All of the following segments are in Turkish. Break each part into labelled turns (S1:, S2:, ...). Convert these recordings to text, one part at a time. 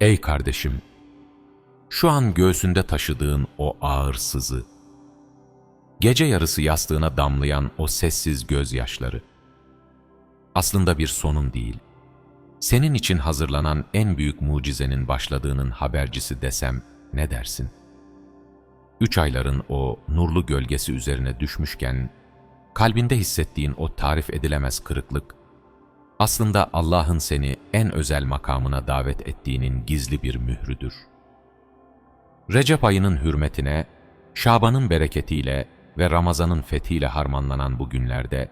S1: Ey kardeşim, şu an göğsünde taşıdığın o ağır sızı, gece yarısı yastığına damlayan o sessiz gözyaşları, aslında bir sonun değil, senin için hazırlanan en büyük mucizenin başladığının habercisi desem ne dersin? Üç ayların o nurlu gölgesi üzerine düşmüşken, kalbinde hissettiğin o tarif edilemez kırıklık, aslında Allah'ın seni en özel makamına davet ettiğinin gizli bir mührüdür. Recep ayının hürmetine, Şaban'ın bereketiyle ve Ramazan'ın fethiyle harmanlanan bu günlerde,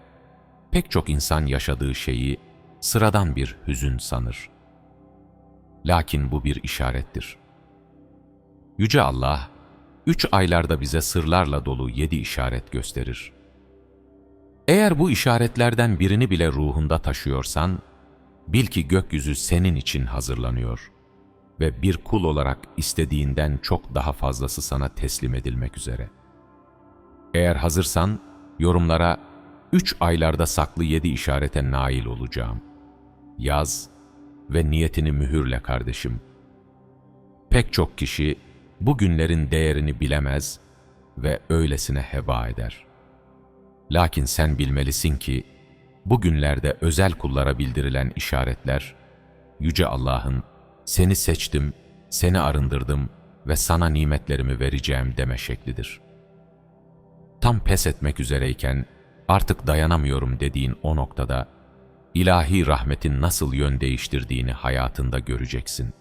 S1: pek çok insan yaşadığı şeyi sıradan bir hüzün sanır. Lakin bu bir işarettir. Yüce Allah, üç aylarda bize sırlarla dolu yedi işaret gösterir. Eğer bu işaretlerden birini bile ruhunda taşıyorsan, bil ki gökyüzü senin için hazırlanıyor ve bir kul olarak istediğinden çok daha fazlası sana teslim edilmek üzere. Eğer hazırsan, yorumlara üç aylarda saklı yedi işarete nail olacağım. Yaz ve niyetini mühürle kardeşim. Pek çok kişi bu günlerin değerini bilemez ve öylesine heba eder.'' Lakin sen bilmelisin ki, bu günlerde özel kullara bildirilen işaretler, Yüce Allah'ın, seni seçtim, seni arındırdım ve sana nimetlerimi vereceğim deme şeklidir. Tam pes etmek üzereyken, artık dayanamıyorum dediğin o noktada, ilahi rahmetin nasıl yön değiştirdiğini hayatında göreceksin.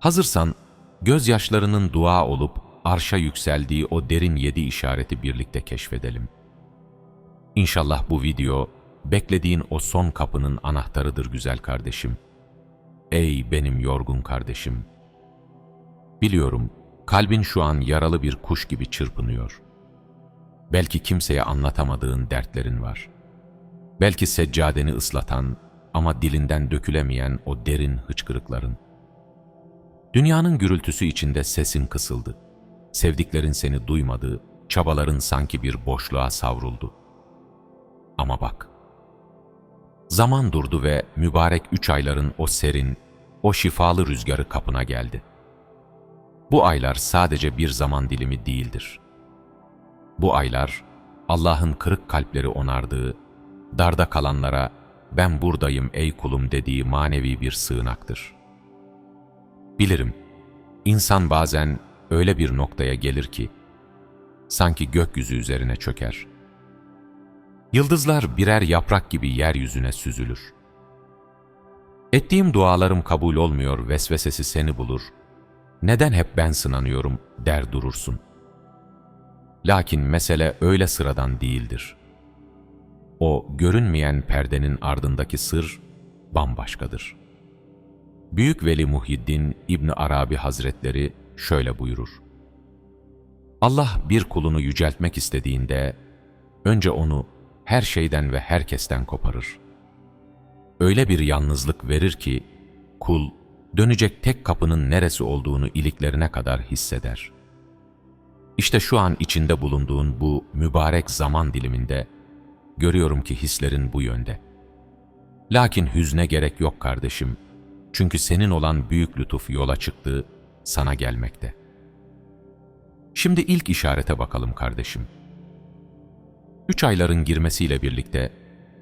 S1: Hazırsan, gözyaşlarının dua olup arşa yükseldiği o derin yedi işareti birlikte keşfedelim.'' İnşallah bu video, beklediğin o son kapının anahtarıdır güzel kardeşim. Ey benim yorgun kardeşim! Biliyorum, kalbin şu an yaralı bir kuş gibi çırpınıyor. Belki kimseye anlatamadığın dertlerin var. Belki seccadeni ıslatan ama dilinden dökülemeyen o derin hıçkırıkların. Dünyanın gürültüsü içinde sesin kısıldı. Sevdiklerin seni duymadı, çabaların sanki bir boşluğa savruldu. Ama bak, zaman durdu ve mübarek üç ayların o serin, o şifalı rüzgarı kapına geldi. Bu aylar sadece bir zaman dilimi değildir. Bu aylar, Allah'ın kırık kalpleri onardığı, darda kalanlara ben buradayım ey kulum dediği manevi bir sığınaktır. Bilirim, insan bazen öyle bir noktaya gelir ki, sanki gökyüzü üzerine çöker. Yıldızlar birer yaprak gibi yeryüzüne süzülür. Ettiğim dualarım kabul olmuyor vesvesesi seni bulur. Neden hep ben sınanıyorum der durursun. Lakin mesele öyle sıradan değildir. O görünmeyen perdenin ardındaki sır bambaşkadır. Büyük Veli Muhyiddin İbni Arabi Hazretleri şöyle buyurur. Allah bir kulunu yüceltmek istediğinde önce onu her şeyden ve herkesten koparır. Öyle bir yalnızlık verir ki, kul dönecek tek kapının neresi olduğunu iliklerine kadar hisseder. İşte şu an içinde bulunduğun bu mübarek zaman diliminde, görüyorum ki hislerin bu yönde. Lakin hüzne gerek yok kardeşim, çünkü senin olan büyük lütuf yola çıktı, sana gelmekte. Şimdi ilk işarete bakalım kardeşim.'' Üç ayların girmesiyle birlikte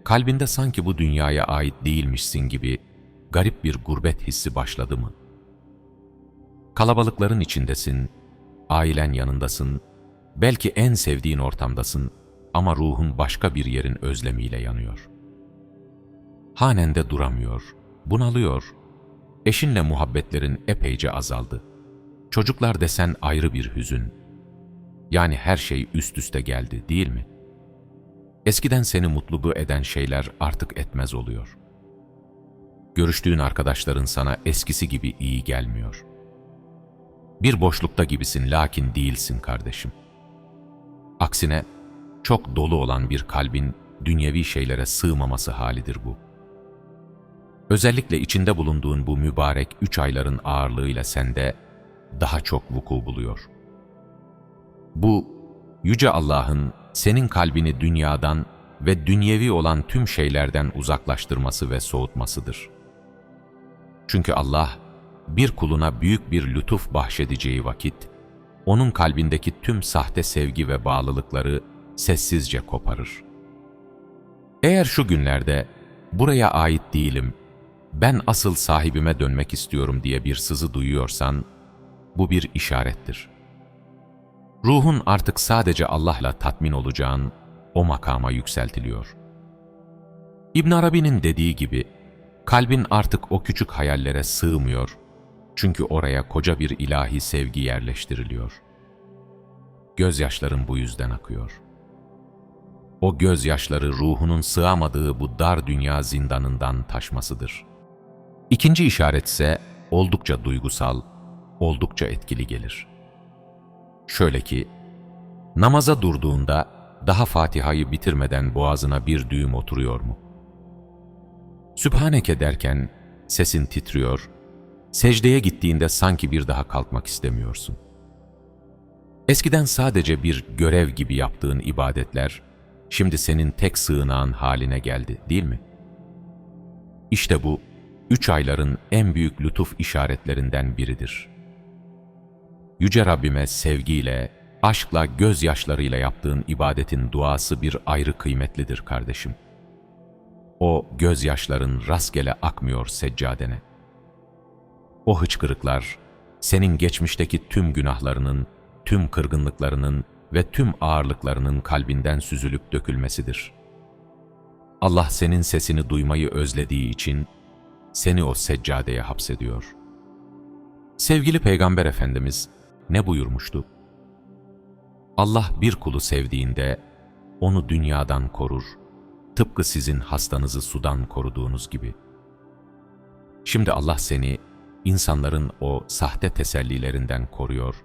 S1: kalbinde sanki bu dünyaya ait değilmişsin gibi garip bir gurbet hissi başladı mı? Kalabalıkların içindesin, ailen yanındasın, belki en sevdiğin ortamdasın ama ruhun başka bir yerin özlemiyle yanıyor. Hanende duramıyor, bunalıyor, eşinle muhabbetlerin epeyce azaldı. Çocuklar desen ayrı bir hüzün. Yani her şey üst üste geldi değil mi?'' Eskiden seni mutlu eden şeyler artık etmez oluyor. Görüştüğün arkadaşların sana eskisi gibi iyi gelmiyor. Bir boşlukta gibisin lakin değilsin kardeşim. Aksine çok dolu olan bir kalbin dünyevi şeylere sığmaması halidir bu. Özellikle içinde bulunduğun bu mübarek üç ayların ağırlığıyla sende daha çok vuku buluyor. Bu, Yüce Allah'ın senin kalbini dünyadan ve dünyevi olan tüm şeylerden uzaklaştırması ve soğutmasıdır. Çünkü Allah, bir kuluna büyük bir lütuf bahşedeceği vakit, onun kalbindeki tüm sahte sevgi ve bağlılıkları sessizce koparır. Eğer şu günlerde buraya ait değilim, ben asıl sahibime dönmek istiyorum diye bir sızı duyuyorsan, bu bir işarettir. Ruhun artık sadece Allah'la tatmin olacağın o makama yükseltiliyor. İbn Arabi'nin dediği gibi, kalbin artık o küçük hayallere sığmıyor, çünkü oraya koca bir ilahi sevgi yerleştiriliyor. Gözyaşların bu yüzden akıyor. O gözyaşları ruhunun sığamadığı bu dar dünya zindanından taşmasıdır. İkinci işaret ise oldukça duygusal, oldukça etkili gelir. Şöyle ki, namaza durduğunda daha Fatiha'yı bitirmeden boğazına bir düğüm oturuyor mu? Sübhaneke derken sesin titriyor, secdeye gittiğinde sanki bir daha kalkmak istemiyorsun. Eskiden sadece bir görev gibi yaptığın ibadetler, şimdi senin tek sığınağın haline geldi, değil mi? İşte bu, üç ayların en büyük lütuf işaretlerinden biridir. Yüce Rabbime sevgiyle, aşkla, gözyaşlarıyla yaptığın ibadetin duası bir ayrı kıymetlidir kardeşim. O gözyaşların rastgele akmıyor seccadene. O hıçkırıklar, senin geçmişteki tüm günahlarının, tüm kırgınlıklarının ve tüm ağırlıklarının kalbinden süzülüp dökülmesidir. Allah senin sesini duymayı özlediği için seni o seccadeye hapsediyor. Sevgili Peygamber Efendimiz ne buyurmuştu? Allah bir kulu sevdiğinde onu dünyadan korur, tıpkı sizin hastanızı sudan koruduğunuz gibi. Şimdi Allah seni insanların o sahte tesellilerinden koruyor,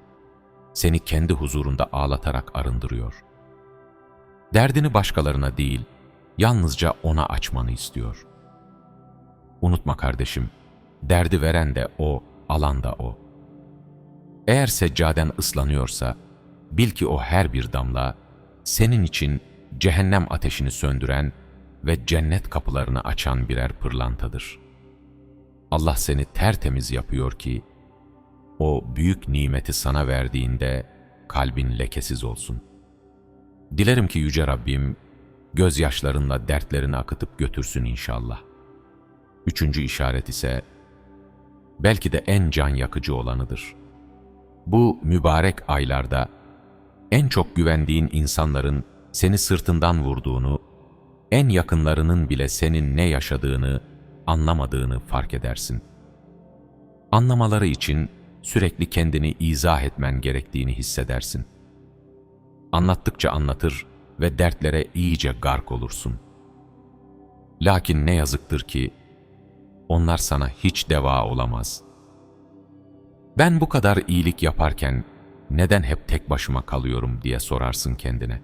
S1: seni kendi huzurunda ağlatarak arındırıyor. Derdini başkalarına değil, yalnızca ona açmanı istiyor. Unutma kardeşim, derdi veren de o, alan da o. Eğer seccaden ıslanıyorsa, bil ki o her bir damla, senin için cehennem ateşini söndüren ve cennet kapılarını açan birer pırlantadır. Allah seni tertemiz yapıyor ki, o büyük nimeti sana verdiğinde kalbin lekesiz olsun. Dilerim ki Yüce Rabbim, gözyaşlarınla dertlerini akıtıp götürsün inşallah. Üçüncü işaret ise, belki de en can yakıcı olanıdır. Bu mübarek aylarda, en çok güvendiğin insanların seni sırtından vurduğunu, en yakınlarının bile senin ne yaşadığını, anlamadığını fark edersin. Anlamaları için sürekli kendini izah etmen gerektiğini hissedersin. Anlattıkça anlatır ve dertlere iyice gark olursun. Lakin ne yazıktır ki, onlar sana hiç deva olamaz. Ben bu kadar iyilik yaparken neden hep tek başıma kalıyorum diye sorarsın kendine.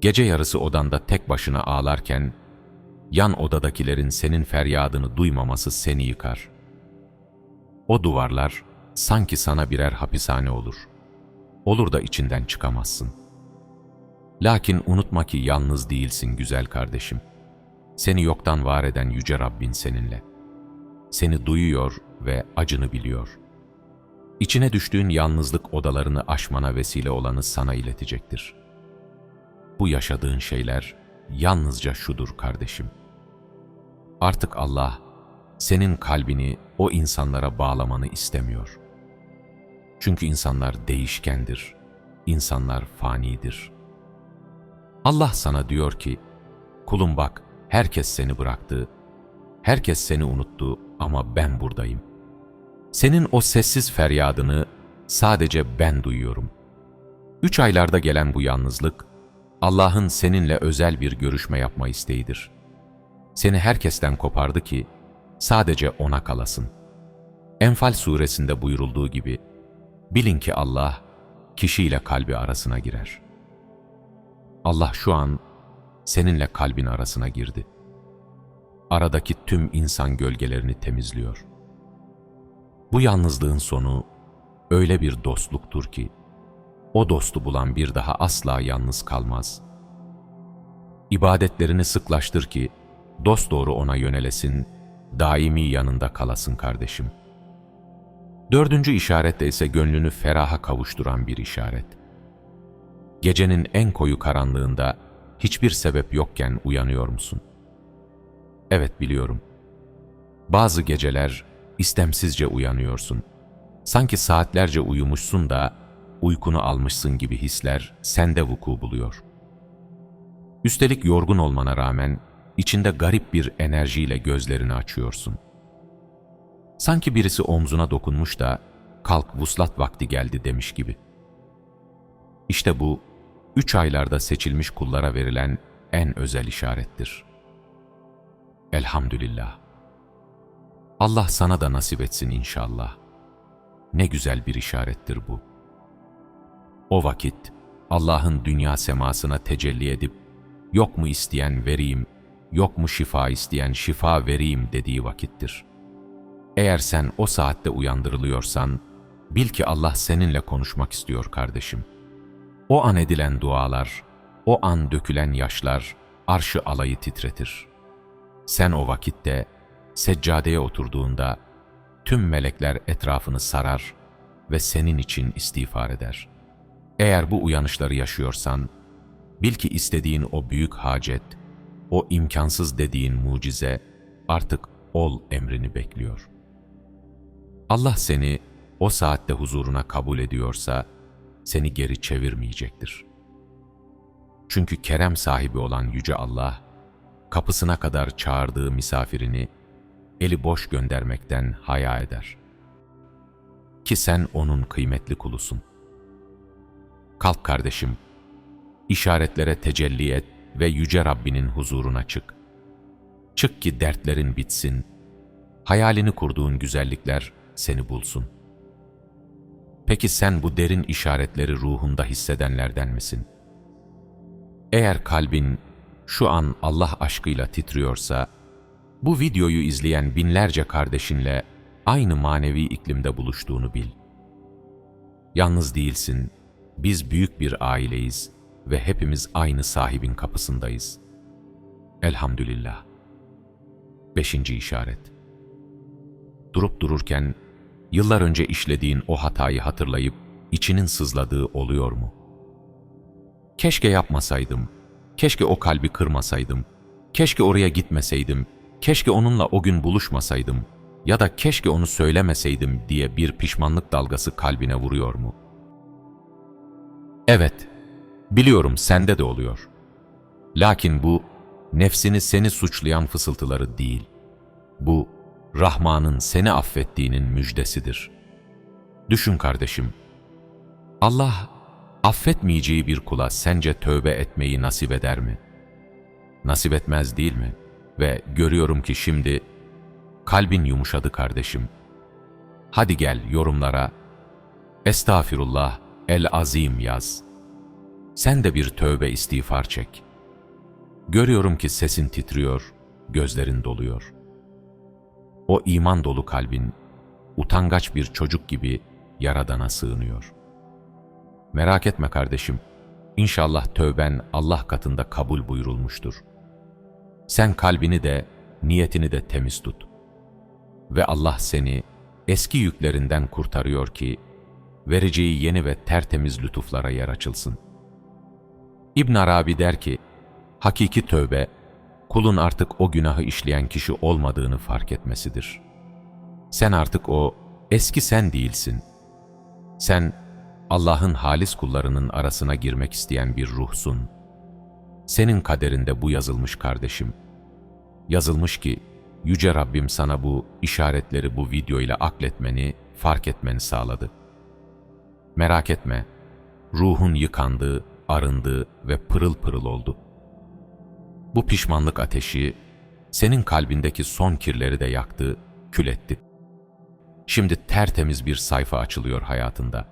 S1: Gece yarısı odanda tek başına ağlarken, yan odadakilerin senin feryadını duymaması seni yıkar. O duvarlar sanki sana birer hapishane olur. Olur da içinden çıkamazsın. Lakin unutma ki yalnız değilsin güzel kardeşim. Seni yoktan var eden Yüce Rabbin seninle. Seni duyuyor ve acını biliyor. İçine düştüğün yalnızlık odalarını aşmana vesile olanı sana iletecektir. Bu yaşadığın şeyler yalnızca şudur kardeşim. Artık Allah senin kalbini o insanlara bağlamanı istemiyor. Çünkü insanlar değişkendir, insanlar fanidir. Allah sana diyor ki, kulum bak herkes seni bıraktı, herkes seni unuttu ama ben buradayım. Senin o sessiz feryadını sadece ben duyuyorum. Üç aylarda gelen bu yalnızlık, Allah'ın seninle özel bir görüşme yapma isteğidir. Seni herkesten kopardı ki, sadece O'na kalasın. Enfal suresinde buyurulduğu gibi, bilin ki Allah, kişiyle kalbi arasına girer. Allah şu an seninle kalbin arasına girdi. Aradaki tüm insan gölgelerini temizliyor. Bu yalnızlığın sonu öyle bir dostluktur ki, o dostu bulan bir daha asla yalnız kalmaz. İbadetlerini sıklaştır ki, dost doğru ona yönelesin, daimi yanında kalasın kardeşim. Dördüncü işaret de ise gönlünü feraha kavuşturan bir işaret. Gecenin en koyu karanlığında hiçbir sebep yokken uyanıyor musun? Evet biliyorum. Bazı geceler istemsizce uyanıyorsun. Sanki saatlerce uyumuşsun da uykunu almışsın gibi hisler sende vuku buluyor. Üstelik yorgun olmana rağmen içinde garip bir enerjiyle gözlerini açıyorsun. Sanki birisi omzuna dokunmuş da kalk vuslat vakti geldi demiş gibi. İşte bu üç aylarda seçilmiş kullara verilen en özel işarettir. Elhamdülillah. Allah sana da nasip etsin inşallah. Ne güzel bir işarettir bu. O vakit Allah'ın dünya semasına tecelli edip yok mu isteyen vereyim, yok mu şifa isteyen şifa vereyim dediği vakittir. Eğer sen o saatte uyandırılıyorsan, bil ki Allah seninle konuşmak istiyor kardeşim. O an edilen dualar, o an dökülen yaşlar, arşı alayı titretir. Sen o vakitte, seccadeye oturduğunda, tüm melekler etrafını sarar ve senin için istiğfar eder. Eğer bu uyanışları yaşıyorsan, bil ki istediğin o büyük hacet, o imkansız dediğin mucize artık ol emrini bekliyor. Allah seni o saatte huzuruna kabul ediyorsa, seni geri çevirmeyecektir. Çünkü kerem sahibi olan Yüce Allah, kapısına kadar çağırdığı misafirini eli boş göndermekten haya eder. Ki sen onun kıymetli kulusun. Kalk kardeşim, işaretlere tecelli et ve Yüce Rabbinin huzuruna çık. Çık ki dertlerin bitsin, hayalini kurduğun güzellikler seni bulsun. Peki sen bu derin işaretleri ruhunda hissedenlerden misin? Eğer kalbin şu an Allah aşkıyla titriyorsa, bu videoyu izleyen binlerce kardeşinle aynı manevi iklimde buluştuğunu bil. Yalnız değilsin, biz büyük bir aileyiz ve hepimiz aynı sahibin kapısındayız. Elhamdülillah. Beşinci işaret. Durup dururken, yıllar önce işlediğin o hatayı hatırlayıp içinin sızladığı oluyor mu? Keşke yapmasaydım, keşke o kalbi kırmasaydım, keşke oraya gitmeseydim, keşke onunla o gün buluşmasaydım ya da keşke onu söylemeseydim diye bir pişmanlık dalgası kalbine vuruyor mu? Evet, biliyorum sende de oluyor. Lakin bu, nefsini seni suçlayan fısıltıları değil. Bu, Rahman'ın seni affettiğinin müjdesidir. Düşün kardeşim, Allah affetmeyeceği bir kula sence tövbe etmeyi nasip eder mi? Nasip etmez değil mi? Ve görüyorum ki şimdi kalbin yumuşadı kardeşim. Hadi gel yorumlara Estağfirullah el-azim yaz. Sen de bir tövbe istiğfar çek. Görüyorum ki sesin titriyor, gözlerin doluyor. O iman dolu kalbin, utangaç bir çocuk gibi Yaradan'a sığınıyor. Merak etme kardeşim, İnşallah tövben Allah katında kabul buyurulmuştur. Sen kalbini de, niyetini de temiz tut. Ve Allah seni eski yüklerinden kurtarıyor ki, vereceği yeni ve tertemiz lütuflara yer açılsın. İbn Arabi der ki, hakiki tövbe, kulun artık o günahı işleyen kişi olmadığını fark etmesidir. Sen artık o eski sen değilsin. Sen Allah'ın halis kullarının arasına girmek isteyen bir ruhsun. Senin kaderinde bu yazılmış kardeşim. Yazılmış ki Yüce Rabbim sana bu işaretleri bu video ile akletmeni, fark etmeni sağladı. Merak etme, ruhun yıkandı, arındı ve pırıl pırıl oldu. Bu pişmanlık ateşi senin kalbindeki son kirleri de yaktı, kül etti. Şimdi tertemiz bir sayfa açılıyor hayatında.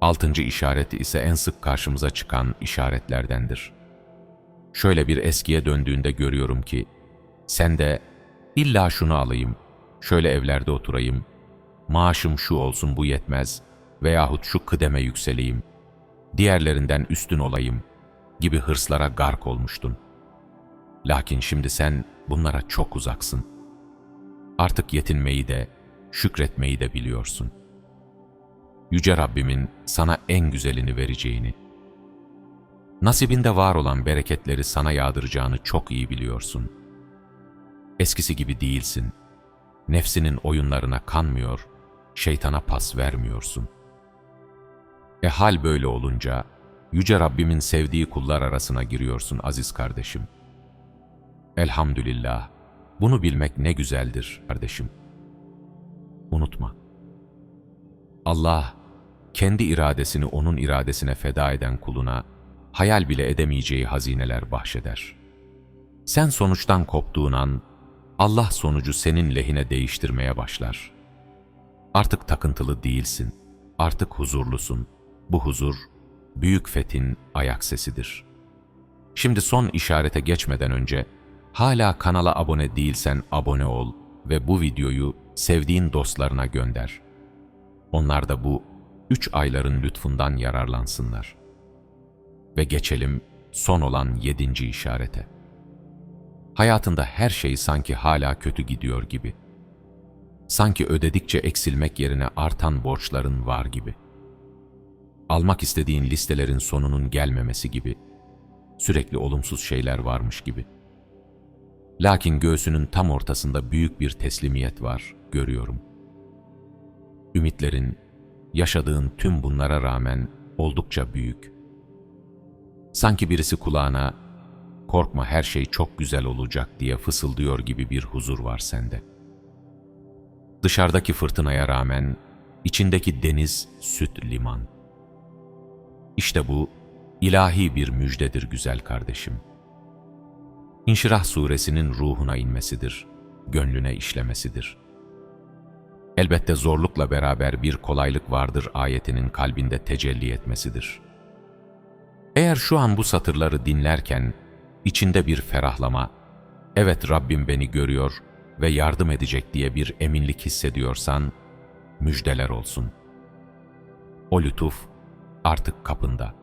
S1: Altıncı işareti ise en sık karşımıza çıkan işaretlerdendir. Şöyle bir eskiye döndüğünde görüyorum ki, sen de illa şunu alayım, şöyle evlerde oturayım, maaşım şu olsun bu yetmez veyahut şu kıdeme yükseleyim, diğerlerinden üstün olayım gibi hırslara gark olmuştun. Lakin şimdi sen bunlara çok uzaksın. Artık yetinmeyi de, şükretmeyi de biliyorsun. Yüce Rabbimin sana en güzelini vereceğini, nasibinde var olan bereketleri sana yağdıracağını çok iyi biliyorsun. Eskisi gibi değilsin. Nefsinin oyunlarına kanmıyor, şeytana pas vermiyorsun. E hal böyle olunca, Yüce Rabbimin sevdiği kullar arasına giriyorsun aziz kardeşim. Elhamdülillah, bunu bilmek ne güzeldir kardeşim. Unutma. Allah, kendi iradesini onun iradesine feda eden kuluna, hayal bile edemeyeceği hazineler bahşeder. Sen sonuçtan koptuğun an, Allah sonucu senin lehine değiştirmeye başlar. Artık takıntılı değilsin, artık huzurlusun. Bu huzur, büyük fethin ayak sesidir. Şimdi son işarete geçmeden önce, hala kanala abone değilsen abone ol ve bu videoyu sevdiğin dostlarına gönder. Onlar da bu üç ayların lütfundan yararlansınlar. Ve geçelim son olan yedinci işarete. Hayatında her şey sanki hala kötü gidiyor gibi. Sanki ödedikçe eksilmek yerine artan borçların var gibi. Almak istediğin listelerin sonunun gelmemesi gibi. Sürekli olumsuz şeyler varmış gibi. Lakin göğsünün tam ortasında büyük bir teslimiyet var, görüyorum. Ümitlerin, yaşadığın tüm bunlara rağmen oldukça büyük. Sanki birisi kulağına, korkma her şey çok güzel olacak diye fısıldıyor gibi bir huzur var sende. Dışarıdaki fırtınaya rağmen içindeki deniz süt liman. İşte bu ilahi bir müjdedir güzel kardeşim. İnşirah suresinin ruhuna inmesidir, gönlüne işlemesidir. Elbette zorlukla beraber bir kolaylık vardır ayetinin kalbinde tecelli etmesidir. Eğer şu an bu satırları dinlerken içinde bir ferahlama, evet Rabbim beni görüyor ve yardım edecek diye bir eminlik hissediyorsan, müjdeler olsun. O lütuf artık kapında.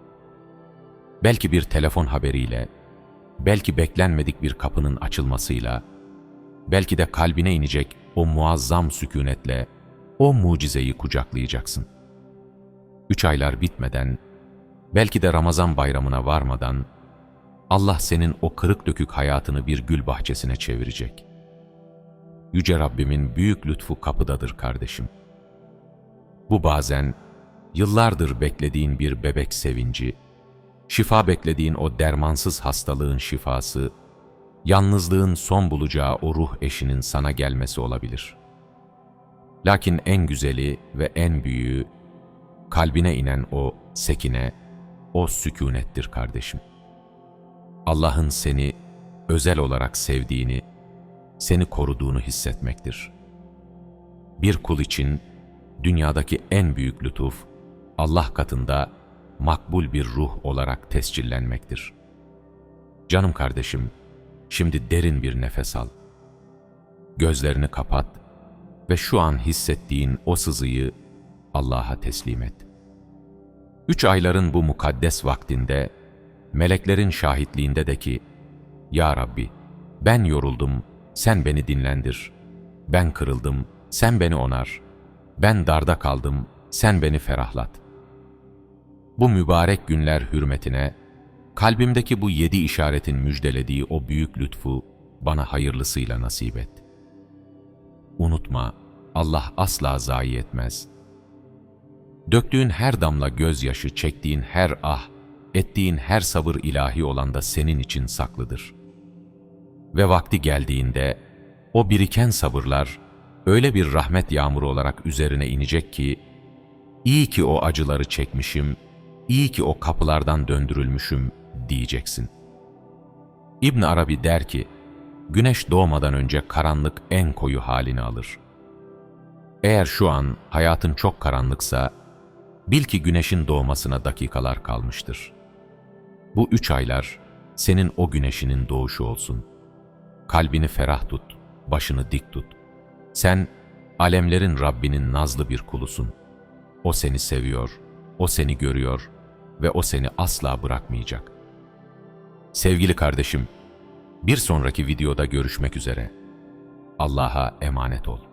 S1: Belki bir telefon haberiyle, belki beklenmedik bir kapının açılmasıyla, belki de kalbine inecek o muazzam sükunetle o mucizeyi kucaklayacaksın. Üç aylar bitmeden, belki de Ramazan bayramına varmadan, Allah senin o kırık dökük hayatını bir gül bahçesine çevirecek. Yüce Rabbimin büyük lütfu kapıdadır kardeşim. Bu bazen yıllardır beklediğin bir bebek sevinci, şifa beklediğin o dermansız hastalığın şifası, yalnızlığın son bulacağı o ruh eşinin sana gelmesi olabilir. Lakin en güzeli ve en büyüğü, kalbine inen o sekine, o sükunettir kardeşim. Allah'ın seni özel olarak sevdiğini, seni koruduğunu hissetmektir. Bir kul için dünyadaki en büyük lütuf, Allah katında makbul bir ruh olarak tescillenmektir. Canım kardeşim, şimdi derin bir nefes al. Gözlerini kapat ve şu an hissettiğin o sızıyı Allah'a teslim et. Üç ayların bu mukaddes vaktinde, meleklerin şahitliğinde de ki, Ya Rabbi, ben yoruldum, sen beni dinlendir. Ben kırıldım, sen beni onar. Ben darda kaldım, sen beni ferahlat. Bu mübarek günler hürmetine, kalbimdeki bu yedi işaretin müjdelediği o büyük lütfu bana hayırlısıyla nasip et. Unutma, Allah asla zayi etmez. Döktüğün her damla gözyaşı, çektiğin her ah, ettiğin her sabır ilahi olan da senin için saklıdır. Ve vakti geldiğinde, o biriken sabırlar, öyle bir rahmet yağmuru olarak üzerine inecek ki, iyi ki o acıları çekmişim, iyi ki o kapılardan döndürülmüşüm diyeceksin. İbn Arabi der ki, güneş doğmadan önce karanlık en koyu halini alır. Eğer şu an hayatın çok karanlıksa, bil ki güneşin doğmasına dakikalar kalmıştır. Bu üç aylar senin o güneşinin doğuşu olsun. Kalbini ferah tut, başını dik tut. Sen alemlerin Rabbinin nazlı bir kulusun. O seni seviyor, o seni görüyor ve o seni asla bırakmayacak. Sevgili kardeşim, bir sonraki videoda görüşmek üzere. Allah'a emanet ol.